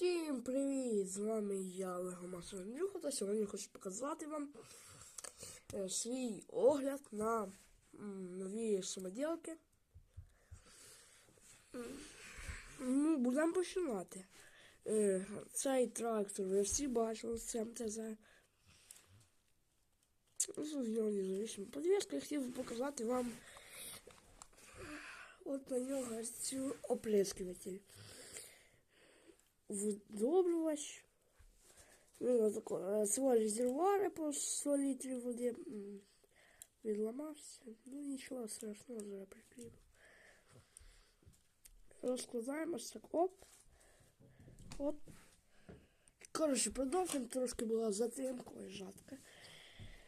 Усім привіт! З вами я Легомас Андрюха, та сьогодні хочу показати вам е, свій огляд на нові самоділки. Ну, будемо починати. Е, Цей трактор ви всі бачили, це МТЗ. Подвеска я хотів показати вам от на нього цю оприскиватель вдобрювач. Ну, тако, свого резервуара по 100 літрів води м, відламався. Ну нічого страшного, зараз прикріплю. Розкладаємо ось так, оп. Оп. Коротше, продовжуємо, трошки була затримка, ой, жатка.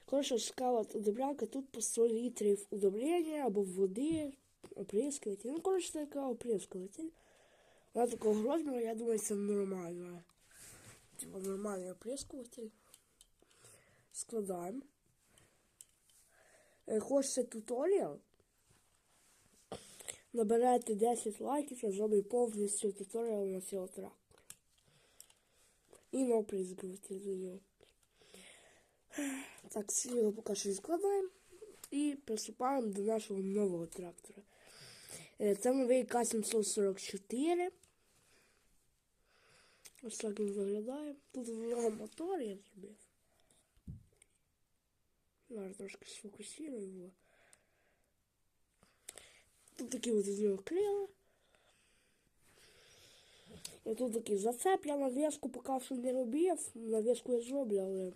Коротше, скала удобрялка, тут по 100 літрів удобрення або води, оприскуватель. Ну, коротше, така оприскуватель. Вона такого розміру, я думаю, це нормально. Типа нормальний оприскуватель. Складаємо. Е, Хочете туторіал? Набирайте 10 лайків, я зроблю повністю туторіал на цього трактора. І на оприскуватель до нього. Так, сіло поки що відкладаємо. І приступаємо до нашого нового трактора. Е, Це новий К-744. Ось так він виглядає. Тут в нього мотор я зробив. Зараз трошки сфокусую його. Тут такі от з нього крила. І тут такий зацеп, я нав'язку поки що не робив. Нав'язку я зроблю, але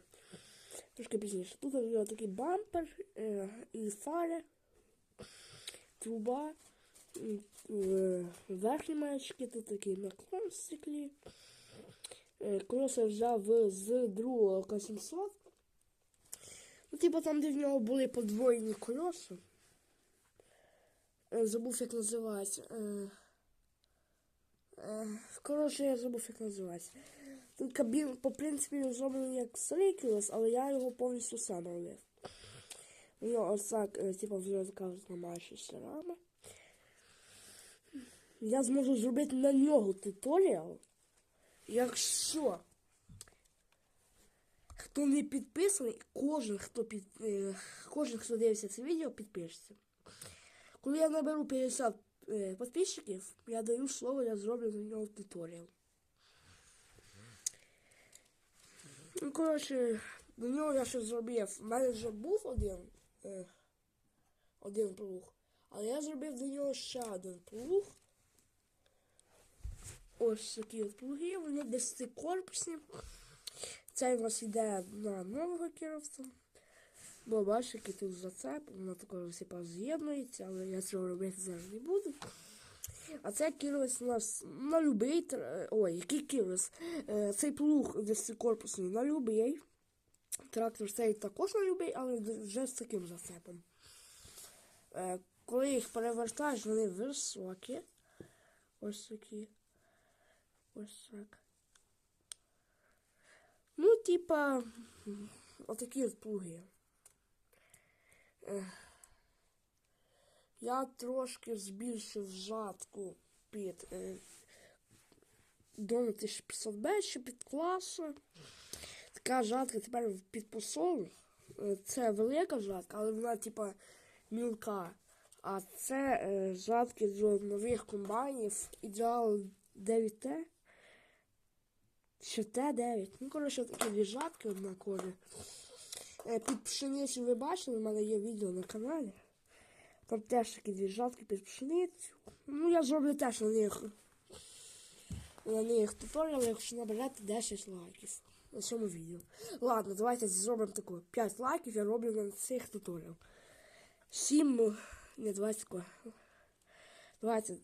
трошки пізніше. Тут у нього такий бампер е, і фари, труба. Е, верхні маячки, тут такий наклон в стеклі. Е, Колеса взяв з другого К700. Ну, типу там, де в нього були подвоєні колеса. Е, Забув, як називається. Е, е, Коротше, я забув, як називається. Тут кабін, по принципі, зроблений як старий колес, але я його повністю сам робив. У нього ось так, е, типу, вже така зламаючася рама. Я зможу зробити на нього туторіал. Якщо хто не підписаний, кожен, хто під, е, кожен, хто дивиться це відео, підпишеться. Коли я наберу 50 е, підписчиків, я даю слово, я зроблю на нього туторіал. Ну, коротше, до нього я ще зробив. У мене вже був один, е, один плуг. Але я зробив до нього ще один плуг. Ось такі от плуги, вони 10-корпусні. Цей у нас йде на нового керівця. Бо бачите, який тут зацеп, воно також всіпа з'єднується, але я цього робити зараз не буду. А цей кіровець у нас на любий, ой, який кіровець? Цей плуг 10-корпусний на любий. Трактор цей також на любий, але вже з таким зацепом. Е, Коли їх перевертаєш, вони високі. Ось такі. Ось так. Ну, типа, отакі от плуги. Я трошки збільшив жатку під до 1500Б, ще під класу. Така жатка тепер під посол. Е, Це велика жатка, але вона, типа, мілка. А це е, жатки до нових комбайнів. Ідеал 9Т. Ще Т9. Ну, коротше, такі дві жатки однакові. Е, Під пшеницю ви бачили, в мене є відео на каналі. Там теж такі дві жатки під пшеницю. Ну, я зроблю теж на них. На них туторіал, якщо наберете 10 лайків на цьому відео. Ладно, давайте зробимо таку. 5 лайків я роблю на цих туторіал. 7, ну, не 20 тако. Давайте.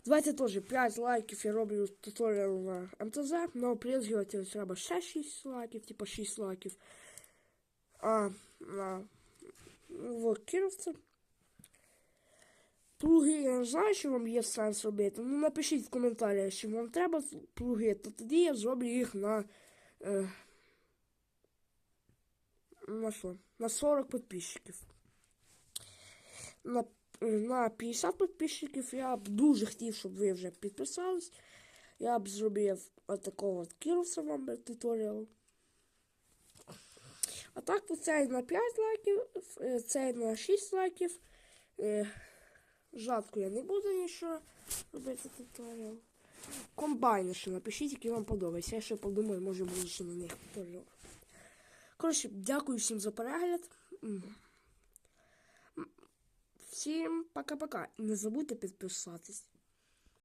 м, Давайте теж 5 лайків я роблю туторіал на МТЗ, на опризгувати треба ще 6 лайків, типа 6 лайків. А на в Кіровці. Плуги, я не знаю, що вам є сенс робити. Ну напишіть в коментарях, що вам треба плуги, то тоді я зроблю їх на. Е, на що? На 40 підписчиків. На е, на 50 підписчиків. Я б дуже хотів, щоб ви вже підписались. Я б зробив отакого от Кіровса вам туторіал. А так, цей на 5 лайків, е, цей на 6 лайків. Е, я не буду нічого робити туторіал. Комбайни ще напишіть, які вам подобаються. Я ще подумаю, може буду ще на них туторіал. Коротше, дякую всім за перегляд. Всім пока-пока. І не забудьте підписатись.